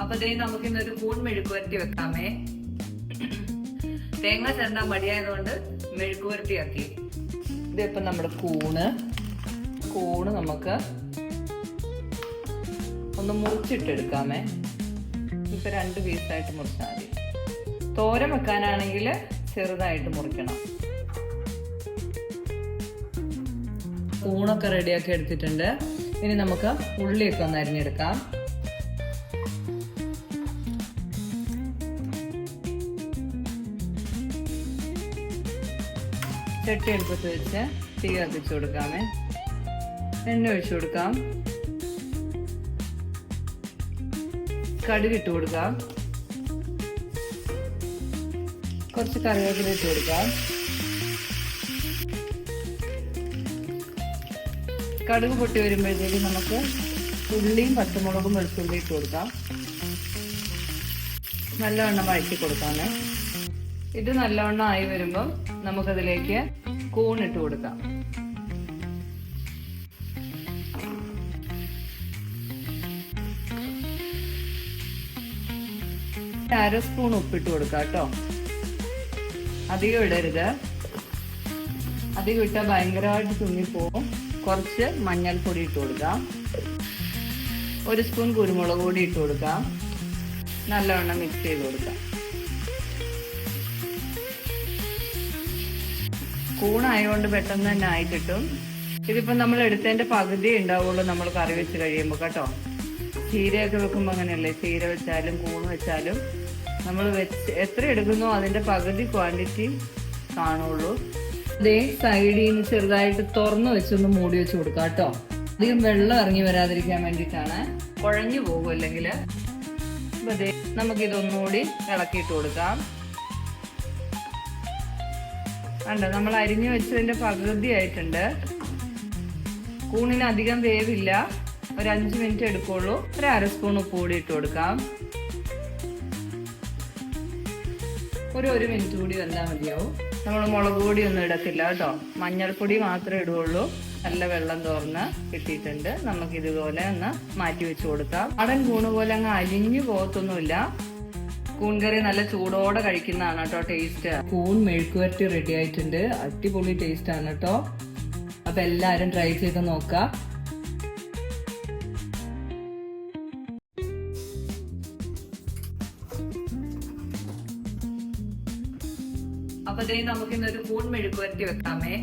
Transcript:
അപ്പൊ ഇതിന് നമുക്ക് ഇന്നൊരു കൂൺ മെഴുക്ക് വരട്ടി വെക്കാമേ. തേങ്ങ ചേർണ്ടാൻ മടിയായതുകൊണ്ട് മെഴുക്ക് വരട്ടിയാക്കി ഇതിപ്പോ നമ്മുടെ കൂണ്. കൂണ് നമുക്ക് ഒന്ന് മുറിച്ചിട്ടെടുക്കാമേ. ഇപ്പൊ രണ്ട് പീസായിട്ട് മുറിച്ചാൽ മതി. തോരൻ വെക്കാനാണെങ്കിൽ ചെറുതായിട്ട് മുറിക്കണം. കൂണൊക്കെ റെഡിയാക്കി എടുത്തിട്ടുണ്ട്. ഇനി നമുക്ക് ഉള്ളിയൊക്കെ ഒന്ന് അരിഞ്ഞെടുക്കാം. ചട്ടി എടുപ്പത്ത് വെച്ച് തീ കത്തിച്ച് കൊടുക്കാമേ. എണ്ണ ഒഴിച്ചു കൊടുക്കാം. കടുക് ഇട്ട് കൊടുക്കാം. കുറച്ച് കറിവേപ്പില ഇട്ട് കൊടുക്കാം. കടുക് പൊട്ടി വരുമ്പോഴത്തേക്ക് നമുക്ക് ഉള്ളിയും പച്ചമുളകും വെളുത്തുള്ളി ഇട്ട് കൊടുക്കാം. നല്ലവണ്ണം വഴറ്റി കൊടുക്കാമേ. ഇത് നല്ലവണ്ണം ആയി വരുമ്പം നമുക്കതിലേക്ക് കൂൺ ഇട്ട് കൊടുക്കാം. അര സ്പൂൺ ഉപ്പിട്ട് കൊടുക്കാം കേട്ടോ. അധികം ഇടരുത്. അധികം ഇട്ടാൽ ഭയങ്കരമായിട്ട് തുന്നിപ്പോവും. കുറച്ച് മഞ്ഞൾപ്പൊടി ഇട്ട് കൊടുക്കാം. ഒരു സ്പൂൺ കുരുമുളക് പൊടി ഇട്ട് കൊടുക്കാം. നല്ലവണ്ണം മിക്സ് ചെയ്ത് കൊടുക്കാം. കൂണായതുകൊണ്ട് പെട്ടെന്ന് തന്നെ ആയി കിട്ടും. ഇതിപ്പോ നമ്മൾ എടുത്തതിന്റെ പകുതി ഉണ്ടാവുള്ളൂ നമ്മൾ കറി വെച്ച് കഴിയുമ്പോൾ കേട്ടോ? ചീരയൊക്കെ വെക്കുമ്പോൾ അങ്ങനെയല്ലേ? ചീര വെച്ചാലും കൂൺ വെച്ചാലും നമ്മൾ വെച്ച് എത്ര എടുക്കുന്നോ അതിന്റെ പകുതി ക്വാണ്ടിറ്റി കാണുള്ളൂ. ഇതേ സൈഡിൽ നിന്ന് ചെറുതായിട്ട് തുറന്നു വെച്ചൊന്ന് മൂടി വെച്ച് കൊടുക്കാം കേട്ടോ? അധികം വെള്ളം ഇറങ്ങി വരാതിരിക്കാൻ വേണ്ടിയിട്ടാണ്. കുഴഞ്ഞു പോകും അല്ലെങ്കിൽ അപ്പൊ ദേ നമുക്കിതൊന്നുകൂടി ഇളക്കിയിട്ട് കൊടുക്കാം. ഉണ്ട് നമ്മൾ അരിഞ്ഞു വെച്ചതിന്റെ പകുതി ആയിട്ടുണ്ട്. കൂണിന് അധികം വേവില്ല. ഒരു അഞ്ച് മിനിറ്റ് എടുക്കുള്ളൂ. ഒരു അര സ്പൂൺ ഉപ്പ് കൂടി ഇട്ട് കൊടുക്കാം. ഒരു ഒരു മിനിറ്റ് കൂടി വന്നാൽ മതിയാവും. നമ്മൾ മുളക് പൊടി ഒന്നും ഇടത്തില്ല കേട്ടോ. മഞ്ഞൾപ്പൊടി മാത്രമേ ഇടുകയുള്ളൂ. നല്ല വെള്ളം തോർന്ന് കിട്ടിയിട്ടുണ്ട്. നമുക്ക് ഇതുപോലെ ഒന്ന് മാറ്റി വെച്ച് കൊടുക്കാം. അടൻ കൂണ് പോലെ അങ്ങ് അലിഞ്ഞു പോകത്തൊന്നുമില്ല. കൂൺ കറി നല്ല ചൂടോടെ കഴിക്കുന്നതാണ് കേട്ടോ ടേസ്റ്റ് കൂൺ മെഴുക്കുവരട്ടി റെഡി ആയിട്ടുണ്ട്. അടിപൊളി ടേസ്റ്റ് ആണ് കേട്ടോ. അപ്പൊ എല്ലാരും ട്രൈ ചെയ്ത് നോക്കാം. അപ്പൊ നമുക്ക് ഇന്നൊരു കൂൺ മെഴുക്കുവരട്ടി വെക്കാമേ.